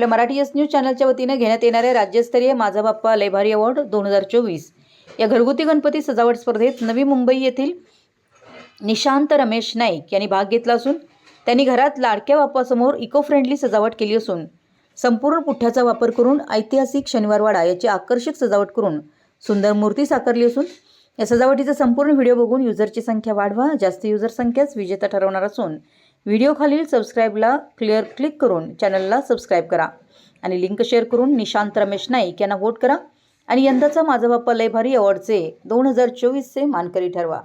आपल्या Marathi S news चॅनलच्या वतीने घेण्यात येणाऱ्या राज्यस्तरीय माझा बाप्पा लयभारी अवॉर्ड दोन हजार चोवीस. या घरगुती गणपती सजावट स्पर्धेत नवी मुंबई येथील निशांत रमेश नाईक यांनी भाग घेतला असून त्यांनी घरात लाडक्या बाप्पासमोर इको फ्रेंडली सजावट केली असून संपूर्ण पुठ्ठ्याचा वापर करून ऐतिहासिक शनिवारवाडा याची आकर्षक सजावट करून सुंदर मूर्ती साकारली असून या सजावटीचा संपूर्ण व्हिडिओ बघून युजरची संख्या वाढवा जास्त युजर संख्याच विजेता ठरवणार असून व्हिडिओखालील सबस्क्राईबला क्लिअर क्लिक करून चॅनलला सबस्क्राईब करा आणि लिंक शेअर करून निशांत रमेश नाईक यांना वोट करा. आणि यंदाचा माझा बाप्पा लय भारी अवॉर्डचे दोन हजार चोवीसचे मानकरी ठरवा.